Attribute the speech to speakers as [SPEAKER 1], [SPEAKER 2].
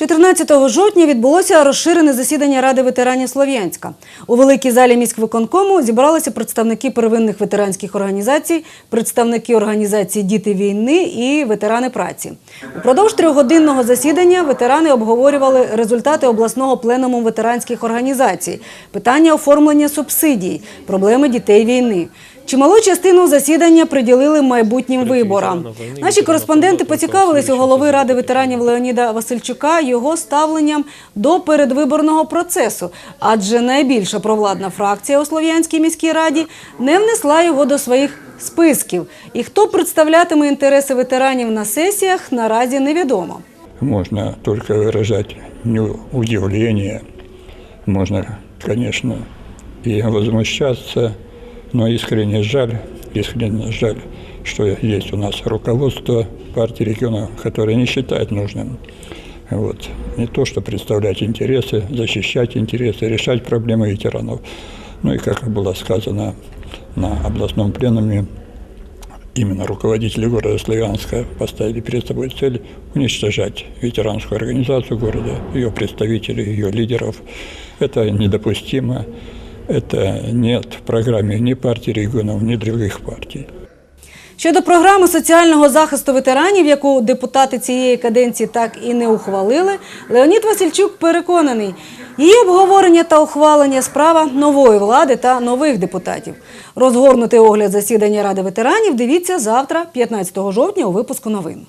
[SPEAKER 1] 14 жовтня відбулося розширене засідання Ради ветеранів Слов'янська. У великій залі міськвиконкому зібралися представники первинних ветеранських організацій, представники організації Діти війни і ветерани праці. Упродовж трьохгодинного засідання ветерани обговорювали результати обласного пленуму ветеранських організацій, питання оформлення субсидій, проблеми дітей війни. Чималу частину засідання приділили майбутнім виборам. Наші кореспонденти поцікавились у голови Ради ветеранів Леоніда Васильчука його ставленням до передвиборного процесу, адже найбільша провладна фракція у Слов'янській міській раді не внесла його до своїх списків. І хто представлятиме інтереси ветеранів на сесіях, наразі невідомо.
[SPEAKER 2] Можно только выражать не удивление, можно, конечно, и возмущаться, но искренне жаль, искренне жаль, что есть у нас руководство партии регионов, которое не считает нужным вот, не то, что представлять интересы, защищать интересы, решать проблемы ветеранов. Ну и, как было сказано на областном пленуме, именно руководители города Славянска поставили перед собой цель уничтожать ветеранскую организацию города, ее представителей, ее лидеров. Это недопустимо. Это нет в программе ни партии регионов, ни других партий.
[SPEAKER 1] Щодо програми соціального захисту ветеранів, яку депутати цієї каденції так і не ухвалили, Леонід Васильчук переконаний, її обговорення та ухвалення справа нової влади та нових депутатів. Розгорнутий огляд засідання Ради ветеранів дивіться завтра, 15 жовтня, у випуску новин.